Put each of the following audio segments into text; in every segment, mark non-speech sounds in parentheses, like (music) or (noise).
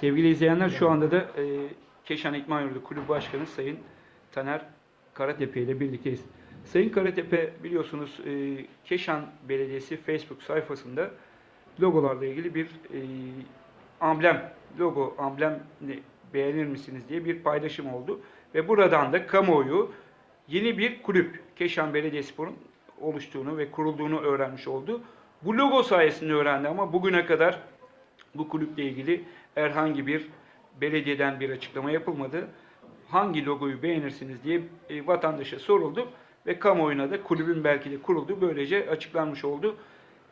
Sevgili izleyenler şu anda da e, Keşan İkman Yurdu Kulübü Başkanı Sayın Taner Karatepe ile birlikteyiz. Sayın Karatepe biliyorsunuz e, Keşan Belediyesi Facebook sayfasında logolarla ilgili bir e, amblem, logo amblemini beğenir misiniz diye bir paylaşım oldu. Ve buradan da kamuoyu yeni bir kulüp Keşan Belediyespor'un oluştuğunu ve kurulduğunu öğrenmiş oldu. Bu logo sayesinde öğrendi ama bugüne kadar bu kulüple ilgili herhangi bir belediyeden bir açıklama yapılmadı. Hangi logoyu beğenirsiniz diye e, vatandaşa soruldu ve kamuoyuna da kulübün belki de kurulduğu böylece açıklanmış oldu.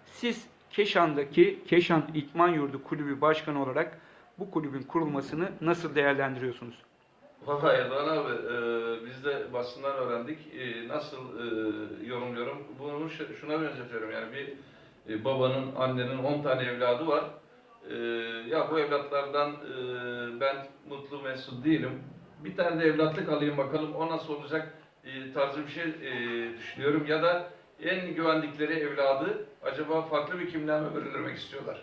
Siz Keşan'daki Keşan İtman Yurdu Kulübü Başkanı olarak bu kulübün kurulmasını nasıl değerlendiriyorsunuz? Valla Erdoğan abi, e, biz de basından öğrendik. E, nasıl e, yorumluyorum? Bunu şuna benzetiyorum yani bir e, babanın, annenin 10 tane evladı var. E, ya bu evlatlardan e, ben mutlu mesut değilim. Bir tane de evlatlık alayım bakalım o nasıl olacak e, tarzı bir şey e, düşünüyorum. Ya da en güvendikleri evladı acaba farklı bir kimliğe bölünmek istiyorlar.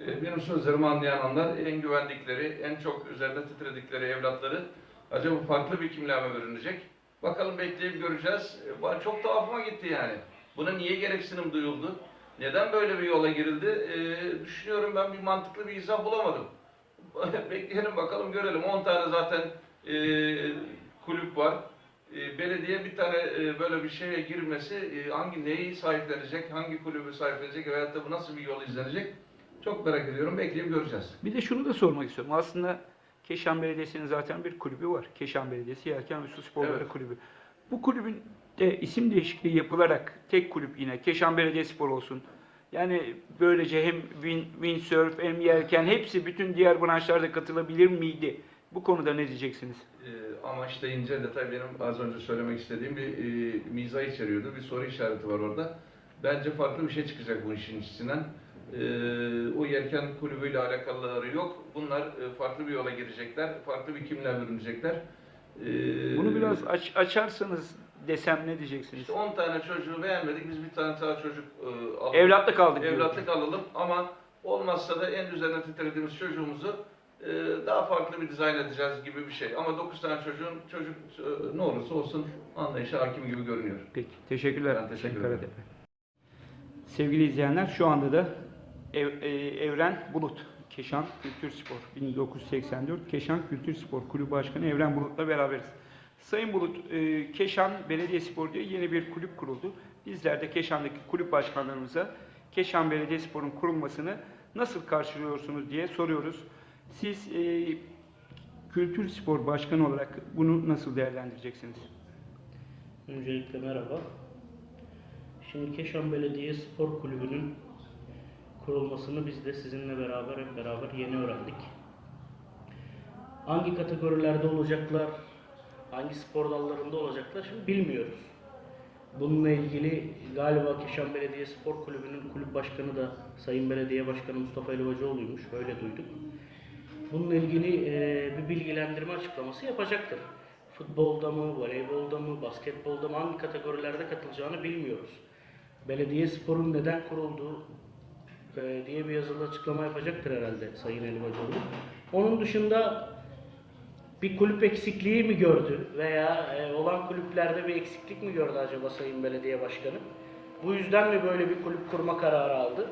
E, Benim sözlerimi anlayan anlar en güvendikleri, en çok üzerinde titredikleri evlatları acaba farklı bir kimliğe mi? Bakalım bekleyip göreceğiz. E, çok tuhafıma gitti yani. Buna niye gereksinim duyuldu? Neden böyle bir yola girildi? E, düşünüyorum ben bir mantıklı bir izah bulamadım. (laughs) Bekleyelim bakalım görelim. 10 tane zaten e, kulüp var. E, belediye bir tane e, böyle bir şeye girmesi e, hangi neyi sahiplenecek, hangi kulübü sahiplenecek veyahut da bu nasıl bir yol izlenecek? Çok merak ediyorum. Bekleyip göreceğiz. Bir de şunu da sormak istiyorum. Aslında Keşan Belediyesi'nin zaten bir kulübü var. Keşan Belediyesi Yelken ve Su Sporları Evet. Kulübü. Bu kulübün de isim değişikliği yapılarak tek kulüp yine Keşan Belediyespor olsun. Yani böylece hem win, windsurf hem yelken hepsi bütün diğer branşlarda katılabilir miydi? Bu konuda ne diyeceksiniz? Ee, ama işte ince detay benim az önce söylemek istediğim bir e, mizah içeriyordu. Bir soru işareti var orada. Bence farklı bir şey çıkacak bu işin içinden. Ee, o yelken kulübüyle alakalıları yok. Bunlar e, farklı bir yola girecekler. Farklı bir kimliğe bürünecekler. Ee, Bunu biraz aç, açarsanız desem ne diyeceksiniz? işte 10 tane çocuğu beğenmedik. Biz bir tane daha çocuk e, alalım. Evlatlık aldık. Evlatlık alalım ama olmazsa da en üzerine titrediğimiz çocuğumuzu e, daha farklı bir dizayn edeceğiz gibi bir şey. Ama 9 tane çocuğun çocuk e, ne olursa olsun anlayışa hakim gibi görünüyor. Peki, teşekkürler. Ben teşekkür ederim. Sevgili izleyenler, şu anda da Ev- e, Evren Bulut, Keşan Kültür Spor, 1984 Keşan Kültür Spor Kulübü Başkanı Evren Bulut'la beraberiz. Sayın Bulut, e, Keşan Belediyespor diye yeni bir kulüp kuruldu. Bizler de Keşan'daki kulüp başkanlarımıza Keşan Belediyespor'un kurulmasını nasıl karşılıyorsunuz diye soruyoruz. Siz e, Kültür Spor Başkanı olarak bunu nasıl değerlendireceksiniz? Öncelikle merhaba. Şimdi Keşan Belediye Spor Kulübü'nün kurulmasını biz de sizinle beraber hep beraber yeni öğrendik. Hangi kategorilerde olacaklar, hangi spor dallarında olacaklar şimdi bilmiyoruz. Bununla ilgili galiba Keşan Belediye Spor Kulübü'nün kulüp başkanı da Sayın Belediye Başkanı Mustafa Elvacıoğlu'ymuş. Öyle duyduk. Bununla ilgili e, bir bilgilendirme açıklaması yapacaktır. Futbolda mı, voleybolda mı, basketbolda mı hangi kategorilerde katılacağını bilmiyoruz. Belediye sporun neden kurulduğu e, diye bir yazılı açıklama yapacaktır herhalde Sayın Elvacıoğlu. Onun dışında bir kulüp eksikliği mi gördü veya e, olan kulüplerde bir eksiklik mi gördü acaba Sayın Belediye Başkanı? Bu yüzden mi böyle bir kulüp kurma kararı aldı?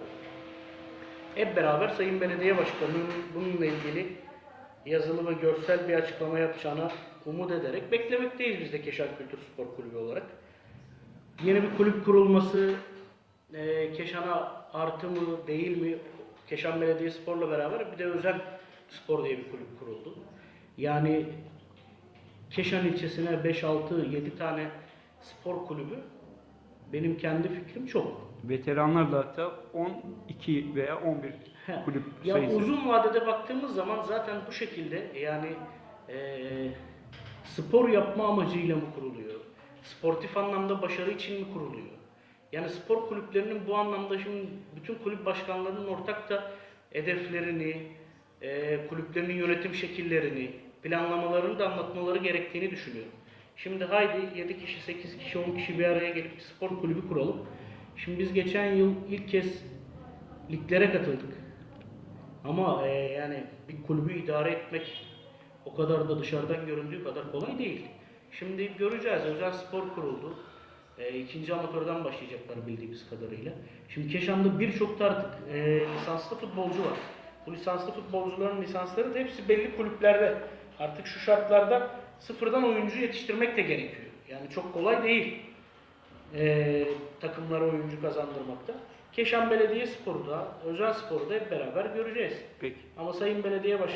Hep beraber Sayın Belediye Başkanı'nın bununla ilgili yazılı ve görsel bir açıklama yapacağına umut ederek beklemekteyiz biz de Keşan Kültür Spor Kulübü olarak. Yeni bir kulüp kurulması e, Keşan'a artı mı değil mi? Keşan Belediye Spor'la beraber bir de Özel Spor diye bir kulüp kuruldu. Yani Keşan ilçesine 5, 6, 7 tane spor kulübü benim kendi fikrim çok. Veteranlarla hatta 12 veya 11 He. kulüp Ya sayısı. uzun vadede baktığımız zaman zaten bu şekilde yani eee, spor yapma amacıyla mı kuruluyor? Sportif anlamda başarı için mi kuruluyor? Yani spor kulüplerinin bu anlamda şimdi bütün kulüp başkanlarının ortak da hedeflerini, eee kulüplerinin yönetim şekillerini, planlamalarını da anlatmaları gerektiğini düşünüyorum. Şimdi haydi 7 kişi, 8 kişi, 10 kişi bir araya gelip bir spor kulübü kuralım. Şimdi biz geçen yıl ilk kez liglere katıldık. Ama e, yani bir kulübü idare etmek o kadar da dışarıdan göründüğü kadar kolay değil. Şimdi göreceğiz. Özel spor kuruldu. E, ikinci amatörden başlayacaklar bildiğimiz kadarıyla. Şimdi Keşan'da birçok artık e, lisanslı futbolcu var. Bu lisanslı futbolcuların lisansları da hepsi belli kulüplerde. Artık şu şartlarda sıfırdan oyuncu yetiştirmek de gerekiyor. Yani çok kolay değil e, takımlara oyuncu kazandırmakta. Keşan Belediye Sporu da, Özel Sporu da hep beraber göreceğiz. Peki. Ama Sayın Belediye Başkanı